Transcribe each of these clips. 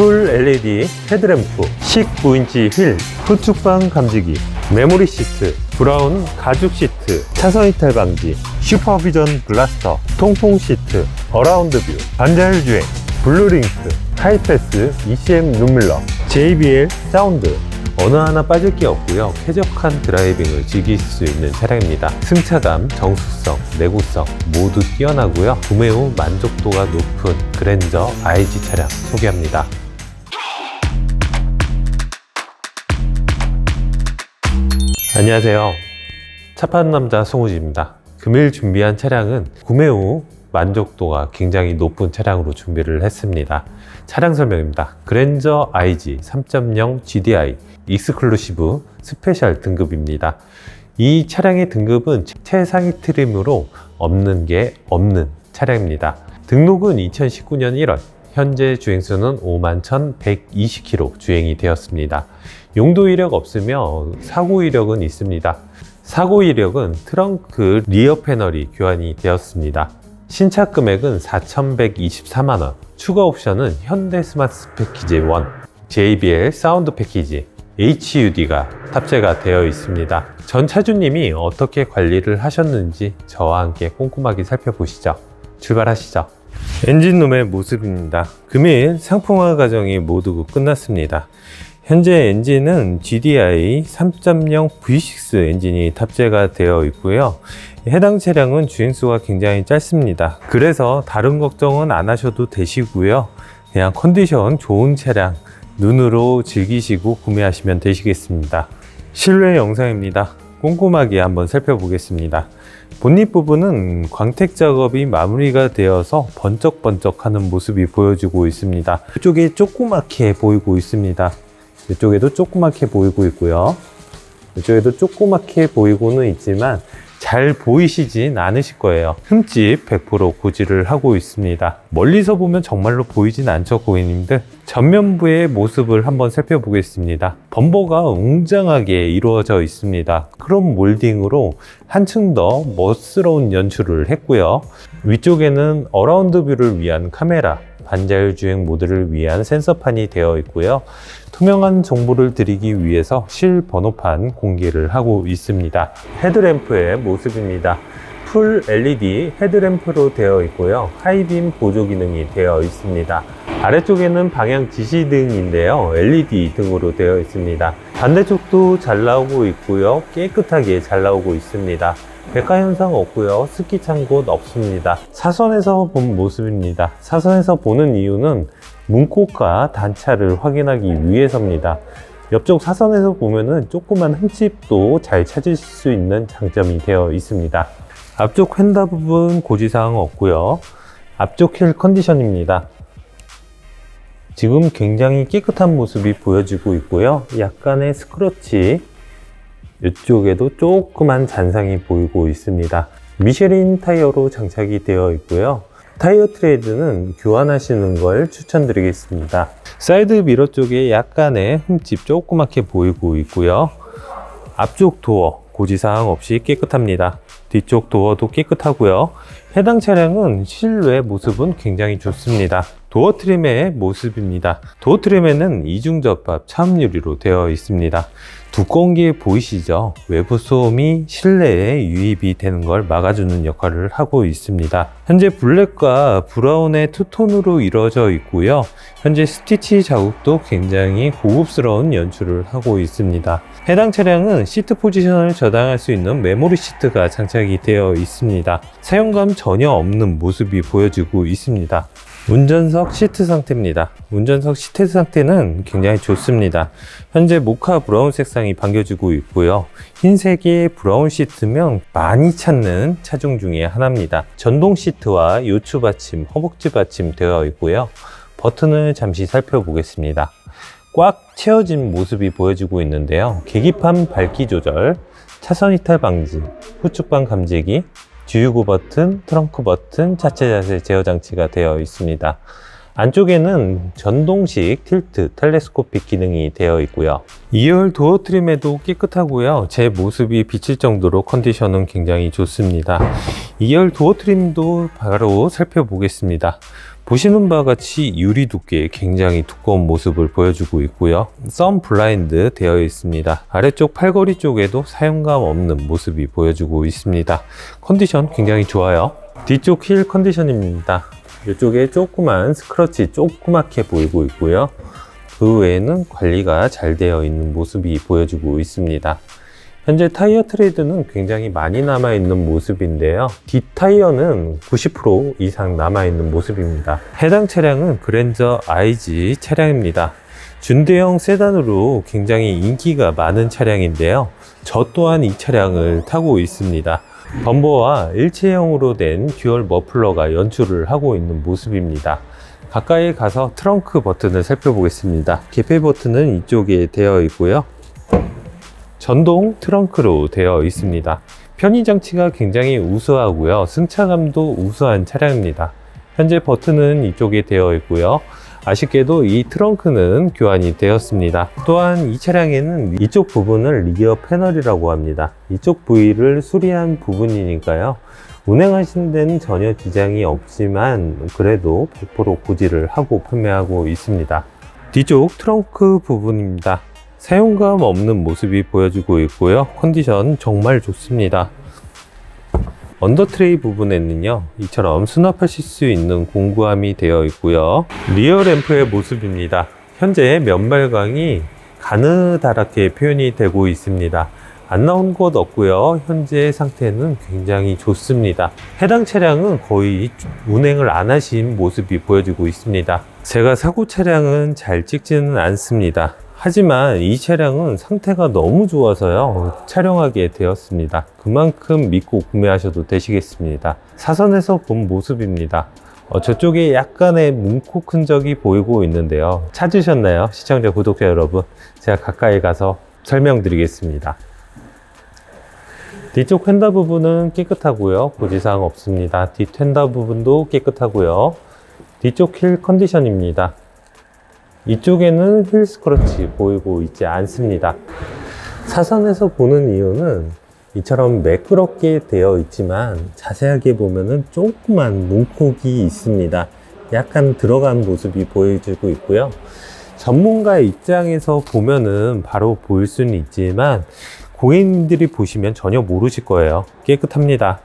풀 LED 헤드램프, 19인치 휠, 후축방 감지기, 메모리 시트, 브라운 가죽 시트, 차선 이탈 방지, 슈퍼비전 글라스터, 통풍 시트, 어라운드 뷰, 반자율 주행, 블루링크, 하이패스, ECM 룸밀러, JBL 사운드, 어느 하나 빠질 게 없고요. 쾌적한 드라이빙을 즐길 수 있는 차량입니다. 승차감, 정수성, 내구성 모두 뛰어나고요. 구매 후 만족도가 높은 그랜저 IG 차량 소개합니다. 안녕하세요. 차 파는 남자 송우지입니다. 금일 준비한 차량은 구매 후 만족도가 굉장히 높은 차량으로 준비를 했습니다. 차량 설명입니다. 그랜저 IG 3.0 GDI 익스클루시브 스페셜 등급입니다. 이 차량의 등급은 최상위 트림으로 없는 게 없는 차량입니다. 등록은 2019년 1월, 현재 주행수는 5만 1,120km 주행이 되었습니다. 용도 이력 없으며 사고 이력은 있습니다. 사고 이력은 트렁크 리어 패널이 교환이 되었습니다. 신차 금액은 4,124만 원, 추가 옵션은 현대 스마트 패키지 1, JBL 사운드 패키지, HUD가 탑재가 되어 있습니다. 전 차주님이 어떻게 관리를 하셨는지 저와 함께 꼼꼼하게 살펴보시죠. 출발하시죠. 엔진룸의 모습입니다. 금일 상품화 과정이 모두 끝났습니다. 현재 엔진은 GDI 3.0 V6 엔진이 탑재가 되어 있고요. 해당 차량은 주행수가 굉장히 짧습니다. 그래서 다른 걱정은 안 하셔도 되시고요. 그냥 컨디션 좋은 차량 눈으로 즐기시고 구매하시면 되시겠습니다. 실내 영상입니다. 꼼꼼하게 한번 살펴보겠습니다. 본닛 부분은 광택 작업이 마무리가 되어서 번쩍번쩍 하는 모습이 보여지고 있습니다. 이쪽에 조그맣게 보이고 있습니다. 이쪽에도 조그맣게 보이고 있고요. 이쪽에도 조그맣게 보이고는 있지만 잘 보이시진 않으실 거예요. 흠집 100% 고지를 하고 있습니다. 멀리서 보면 정말로 보이진 않죠, 고객님들. 전면부의 모습을 한번 살펴보겠습니다. 범버가 웅장하게 이루어져 있습니다. 크롬 몰딩으로 한층 더 멋스러운 연출을 했고요. 위쪽에는 어라운드 뷰를 위한 카메라, 반자율 주행 모드를 위한 센서판이 되어 있고요. 투명한 정보를 드리기 위해서 실 번호판 공개를 하고 있습니다. 헤드램프의 모습입니다. 풀 LED 헤드램프로 되어 있고요. 하이빔 보조 기능이 되어 있습니다. 아래쪽에는 방향 지시등인데요. LED 등으로 되어 있습니다. 반대쪽도 잘 나오고 있고요. 깨끗하게 잘 나오고 있습니다. 백화 현상 없고요. 스키 찬곳 없습니다. 사선에서 본 모습입니다. 사선에서 보는 이유는 문콕과 단차를 확인하기 위해서입니다. 옆쪽 사선에서 보면은 조그만 흠집도 잘 찾으실 수 있는 장점이 되어 있습니다. 앞쪽 휀다 부분 고지사항 없고요. 앞쪽 힐 컨디션입니다. 지금 굉장히 깨끗한 모습이 보여지고 있고요. 약간의 스크러치 이쪽에도 조그만 잔상이 보이고 있습니다. 미쉐린 타이어로 장착이 되어 있고요. 타이어 트레이드는 교환하시는 걸 추천드리겠습니다. 사이드 미러 쪽에 약간의 흠집 조그맣게 보이고 있고요. 앞쪽 도어 고지사항 없이 깨끗합니다. 뒤쪽 도어도 깨끗하고요. 해당 차량은 실외 모습은 굉장히 좋습니다. 도어 트림의 모습입니다. 도어 트림에는 이중 접합 차음 유리로 되어 있습니다. 두꺼운 게 보이시죠? 외부 소음이 실내에 유입이 되는 걸 막아주는 역할을 하고 있습니다. 현재 블랙과 브라운의 투톤으로 이루어져 있고요. 현재 스티치 자국도 굉장히 고급스러운 연출을 하고 있습니다. 해당 차량은 시트 포지션을 저장할 수 있는 메모리 시트가 장착이 되어 있습니다. 사용감 전혀 없는 모습이 보여지고 있습니다. 운전석 시트 상태입니다. 운전석 시트 상태는 굉장히 좋습니다. 현재 모카 브라운 색상이 반겨지고 있고요. 흰색의 브라운 시트면 많이 찾는 차종 중에 하나입니다. 전동 시트와 요추 받침, 허벅지 받침 되어 있고요. 버튼을 잠시 살펴보겠습니다. 꽉 채워진 모습이 보여지고 있는데요. 계기판 밝기 조절, 차선 이탈 방지, 후측방 감지기, 주유구 버튼, 트렁크 버튼, 자체 자세 제어 장치가 되어 있습니다. 안쪽에는 전동식 틸트 텔레스코픽 기능이 되어 있고요. 2열 도어 트림에도 깨끗하고요. 제 모습이 비칠 정도로 컨디션은 굉장히 좋습니다. 2열 도어 트림도 바로 살펴보겠습니다. 보시는 바와 같이 유리 두께 굉장히 두꺼운 모습을 보여주고 있고요. 썬 블라인드 되어 있습니다. 아래쪽 팔걸이 쪽에도 사용감 없는 모습이 보여주고 있습니다. 컨디션 굉장히 좋아요. 뒤쪽 힐 컨디션입니다. 이쪽에 조그만 스크러치 조그맣게 보이고 있고요. 그 외에는 관리가 잘 되어 있는 모습이 보여주고 있습니다. 현재 타이어 트레이드는 굉장히 많이 남아있는 모습인데요. 뒷타이어는 90% 이상 남아있는 모습입니다. 해당 차량은 그랜저 IG 차량입니다. 준대형 세단으로 굉장히 인기가 많은 차량인데요. 저 또한 이 차량을 타고 있습니다. 범버와 일체형으로 된 듀얼 머플러가 연출을 하고 있는 모습입니다. 가까이 가서 트렁크 버튼을 살펴보겠습니다. 개폐 버튼은 이쪽에 되어 있고요. 전동 트렁크로 되어 있습니다. 편의 장치가 굉장히 우수하고요. 승차감도 우수한 차량입니다. 현재 버튼은 이쪽에 되어 있고요. 아쉽게도 이 트렁크는 교환이 되었습니다. 또한 이 차량에는 이쪽 부분을 리어 패널이라고 합니다. 이쪽 부위를 수리한 부분이니까요. 운행하시는 데는 전혀 지장이 없지만 그래도 100% 고지를 하고 판매하고 있습니다. 뒤쪽 트렁크 부분입니다. 사용감 없는 모습이 보여주고 있고요. 컨디션 정말 좋습니다. 언더트레이 부분에는요, 이처럼 수납하실 수 있는 공구함이 되어 있고요. 리어 램프의 모습입니다. 현재 면발광이 가느다랗게 표현이 되고 있습니다. 안 나온 곳 없고요. 현재 상태는 굉장히 좋습니다. 해당 차량은 거의 운행을 안 하신 모습이 보여지고 있습니다. 제가 사고 차량은 잘 찍지는 않습니다. 하지만 이 차량은 상태가 너무 좋아서요. 촬영하게 되었습니다. 그만큼 믿고 구매하셔도 되시겠습니다. 사선에서 본 모습입니다. 어, 저쪽에 약간의 문콕 흔적이 보이고 있는데요. 찾으셨나요? 시청자 구독자 여러분? 제가 가까이 가서 설명드리겠습니다. 뒤쪽 휀다 부분은 깨끗하고요. 고지사항 없습니다. 뒷 휀다 부분도 깨끗하고요. 뒤쪽 힐 컨디션입니다 이쪽에는 휠 스크러치 보이고 있지 않습니다. 사선에서 보는 이유는 이처럼 매끄럽게 되어 있지만 자세하게 보면은 조그만 문콕이 있습니다. 약간 들어간 모습이 보여지고 있고요. 전문가 입장에서 보면은 바로 보일 수는 있지만 고객님들이 보시면 전혀 모르실 거예요. 깨끗합니다.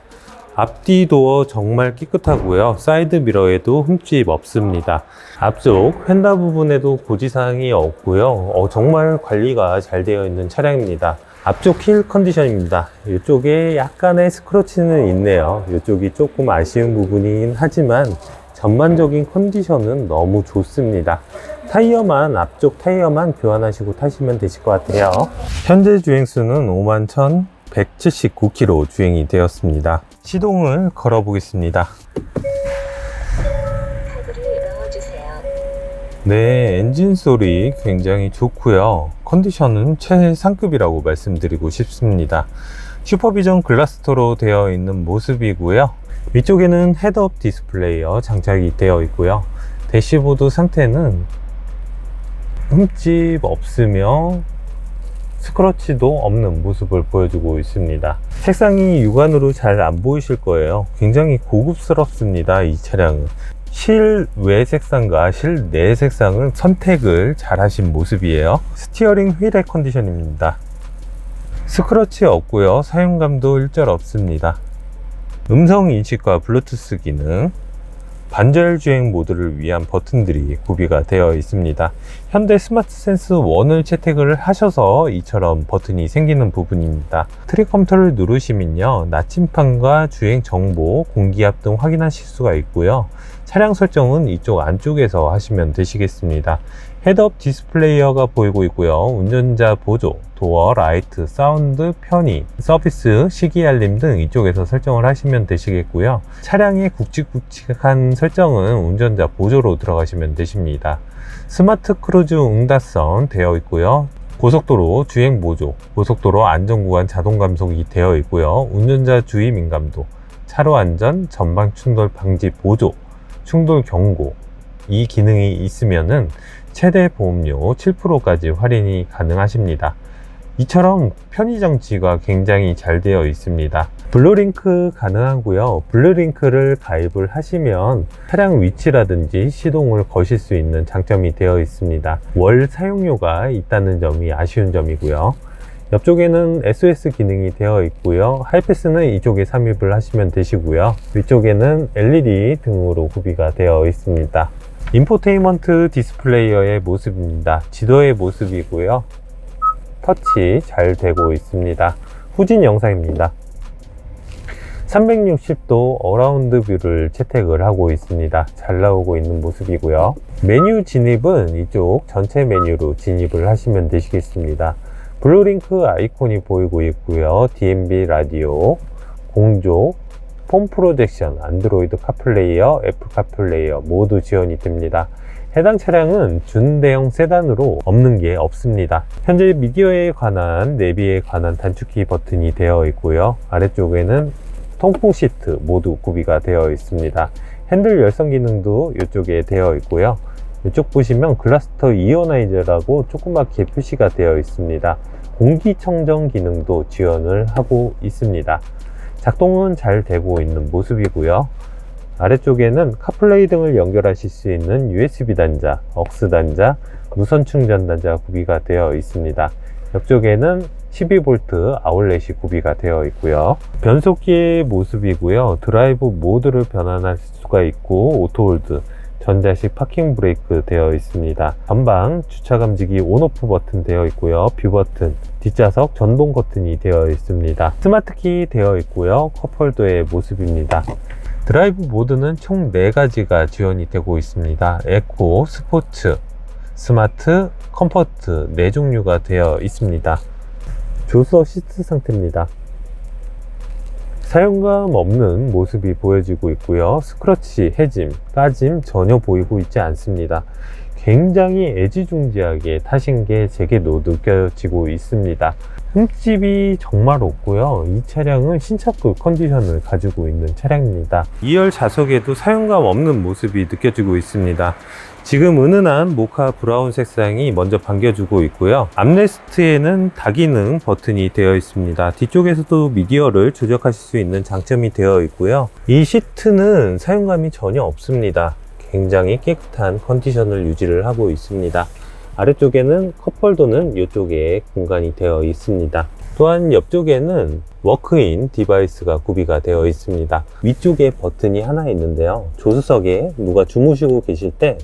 앞뒤 도어 정말 깨끗하고요. 사이드 미러에도 흠집 없습니다. 앞쪽 휀다 부분에도 고지사항이 없고요. 어, 정말 관리가 잘 되어 있는 차량입니다. 앞쪽 힐 컨디션입니다. 이쪽에 약간의 스크러치는 있네요. 이쪽이 조금 아쉬운 부분이긴 하지만 전반적인 컨디션은 너무 좋습니다. 타이어만 앞쪽 타이어만 교환하시고 타시면 되실 것 같아요. 현재 주행수는 51,179km 주행이 되었습니다. 시동을 걸어 보겠습니다. 네, 엔진 소리 굉장히 좋고요. 컨디션은 최상급이라고 말씀드리고 싶습니다. 슈퍼비전 글라스터로 되어 있는 모습이고요. 위쪽에는 헤드업 디스플레이어 장착이 되어 있고요. 대시보드 상태는 흠집 없으며 스크러치도 없는 모습을 보여주고 있습니다. 색상이 육안으로 잘 안 보이실 거예요. 굉장히 고급스럽습니다. 이 차량은. 실외 색상과 실내 색상을 선택을 잘 하신 모습이에요. 스티어링 휠의 컨디션입니다. 스크러치 없고요. 사용감도 일절 없습니다. 음성 인식과 블루투스 기능, 반절 주행 모드를 위한 버튼들이 구비가 되어 있습니다. 현대 스마트 센스 1을 채택을 하셔서 이처럼 버튼이 생기는 부분입니다. 트릭 컴퓨터를 누르시면요. 나침판과 주행 정보, 공기압 등 확인하실 수가 있고요. 차량 설정은 이쪽 안쪽에서 하시면 되시겠습니다. 헤드업 디스플레이어가 보이고 있고요. 운전자 보조, 도어, 라이트, 사운드, 편의, 서비스, 시기 알림 등 이쪽에서 설정을 하시면 되시겠고요. 차량의 굵직굵직한 설정은 운전자 보조로 들어가시면 되십니다. 스마트 크루즈 응답선 되어 있고요. 고속도로 주행 보조, 고속도로 안전구간 자동 감속이 되어 있고요. 운전자 주의 민감도, 차로 안전, 전방 충돌 방지 보조, 충돌 경고, 이 기능이 있으면은 최대 보험료 7%까지 할인이 가능하십니다. 이처럼 편의 장치가 굉장히 잘 되어 있습니다. 블루링크 가능하고요. 블루링크를 가입을 하시면 차량 위치라든지 시동을 거실 수 있는 장점이 되어 있습니다. 월 사용료가 있다는 점이 아쉬운 점이고요. 옆쪽에는 SOS 기능이 되어 있고요. 하이패스는 이쪽에 삽입을 하시면 되시고요. 위쪽에는 LED 등으로 구비가 되어 있습니다. 인포테인먼트 디스플레이어의 모습입니다. 지도의 모습이고요. 터치 잘 되고 있습니다. 후진 영상입니다. 360도 어라운드 뷰를 채택을 하고 있습니다. 잘 나오고 있는 모습이고요. 메뉴 진입은 이쪽 전체 메뉴로 진입을 하시면 되시겠습니다. 블루링크 아이콘이 보이고 있고요. DMB 라디오, 공조, 폼 프로젝션, 안드로이드 카플레이어, 애플 카플레이어 모두 지원이 됩니다. 해당 차량은 준대형 세단으로 없는 게 없습니다. 현재 미디어에 관한 내비에 관한 단축키 버튼이 되어 있고요. 아래쪽에는 통풍 시트 모두 구비가 되어 있습니다. 핸들 열선 기능도 이쪽에 되어 있고요. 이쪽 보시면 글라스터 이오나이저라고 조그맣게 표시가 되어 있습니다. 공기청정 기능도 지원을 하고 있습니다. 작동은 잘 되고 있는 모습이고요. 아래쪽에는 카플레이 등을 연결하실 수 있는 USB 단자, 억스 단자, 무선 충전 단자 구비가 되어 있습니다. 옆쪽에는 12V 아울렛이 구비가 되어 있고요. 변속기의 모습이고요. 드라이브 모드를 변환할 수가 있고 오토홀드, 전자식 파킹 브레이크 되어 있습니다. 전방 주차 감지기 온오프 버튼 되어 있고요. 뷰 버튼, 뒷좌석 전동 버튼이 되어 있습니다. 스마트키 되어 있고요. 컵홀더의 모습입니다. 드라이브 모드는 총 4가지가 지원이 되고 있습니다. 에코, 스포츠, 스마트, 컴포트 4종류가 되어 있습니다. 조수석 시트 상태입니다. 사용감 없는 모습이 보여지고 있고요. 스크러치, 해짐, 까짐 전혀 보이고 있지 않습니다. 굉장히 애지중지하게 타신 게 제게도 느껴지고 있습니다. 흠집이 정말 없고요. 이 차량은 신차급 컨디션을 가지고 있는 차량입니다. 2열 좌석에도 사용감 없는 모습이 느껴지고 있습니다. 지금 은은한 모카 브라운 색상이 먼저 반겨주고 있고요. 암레스트에는 다기능 버튼이 되어 있습니다. 뒤쪽에서도 미디어를 조작하실 수 있는 장점이 되어 있고요. 이 시트는 사용감이 전혀 없습니다. 굉장히 깨끗한 컨디션을 유지를 하고 있습니다. 아래쪽에는 컵홀더는 이쪽에 공간이 되어 있습니다. 또한 옆쪽에는 워크인 디바이스가 구비가 되어 있습니다. 위쪽에 버튼이 하나 있는데요. 조수석에 누가 주무시고 계실 때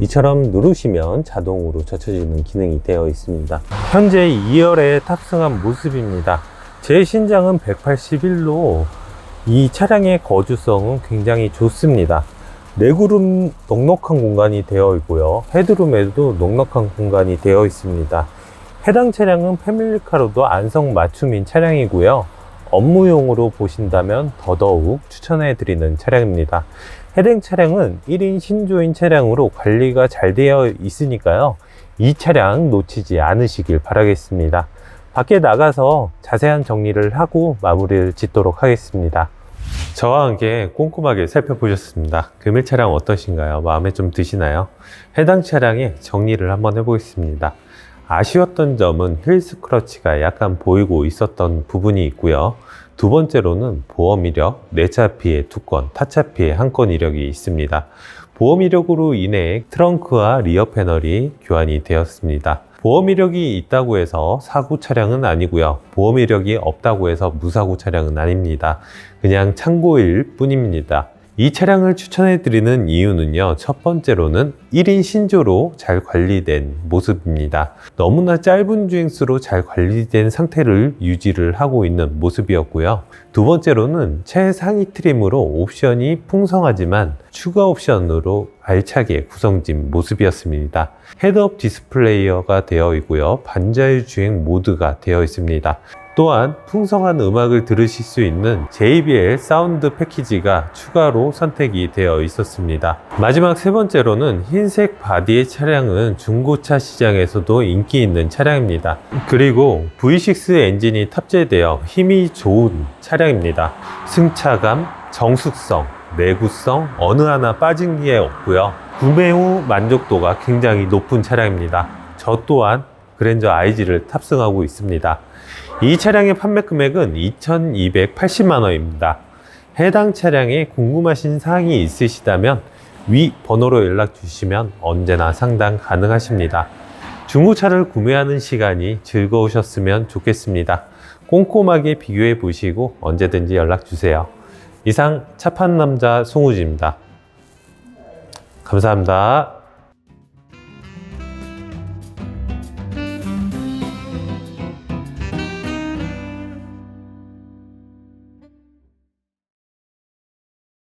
이처럼 누르시면 자동으로 젖혀지는 기능이 되어 있습니다. 현재 2열에 탑승한 모습입니다. 제 신장은 181로 이 차량의 거주성은 굉장히 좋습니다. 레그룸 넉넉한 공간이 되어 있고요. 헤드룸에도 넉넉한 공간이 되어 있습니다. 해당 차량은 패밀리카로도 안성 맞춤인 차량이고요. 업무용으로 보신다면 더더욱 추천해 드리는 차량입니다. 해당 차량은 1인 신조인 차량으로 관리가 잘 되어 있으니까요. 이 차량 놓치지 않으시길 바라겠습니다. 밖에 나가서 자세한 정리를 하고 마무리를 짓도록 하겠습니다. 저와 함께 꼼꼼하게 살펴보셨습니다. 금일 차량 어떠신가요? 마음에 좀 드시나요? 해당 차량의 정리를 한번 해보겠습니다. 아쉬웠던 점은 힐스 크러치가 약간 보이고 있었던 부분이 있고요. 두 번째로는 보험 이력, 내차 피해 두 건, 타차 피해 한 건 이력이 있습니다. 보험 이력으로 인해 트렁크와 리어 패널이 교환이 되었습니다. 보험 이력이 있다고 해서 사고 차량은 아니고요. 보험 이력이 없다고 해서 무사고 차량은 아닙니다. 그냥 참고일 뿐입니다. 이 차량을 추천해 드리는 이유는요. 첫 번째로는 1인 신조로 잘 관리된 모습입니다. 너무나 짧은 주행수로 잘 관리된 상태를 유지를 하고 있는 모습이었고요. 두 번째로는 최상위 트림으로 옵션이 풍성하지만 추가 옵션으로 알차게 구성진 모습이었습니다. 헤드업 디스플레이어가 되어 있고요. 반자율 주행 모드가 되어 있습니다. 또한 풍성한 음악을 들으실 수 있는 JBL 사운드 패키지가 추가로 선택이 되어 있었습니다. 마지막 세 번째로는 흰색 바디의 차량은 중고차 시장에서도 인기 있는 차량입니다. 그리고 V6 엔진이 탑재되어 힘이 좋은 차량입니다. 승차감, 정숙성, 내구성 어느 하나 빠진 게 없고요. 구매 후 만족도가 굉장히 높은 차량입니다. 저 또한 그랜저 IG를 탑승하고 있습니다. 이 차량의 판매 금액은 2,280만 원입니다. 해당 차량에 궁금하신 사항이 있으시다면 위 번호로 연락 주시면 언제나 상담 가능하십니다. 중고차를 구매하는 시간이 즐거우셨으면 좋겠습니다. 꼼꼼하게 비교해 보시고 언제든지 연락 주세요. 이상 차 파는 남자 송우지입니다. 감사합니다.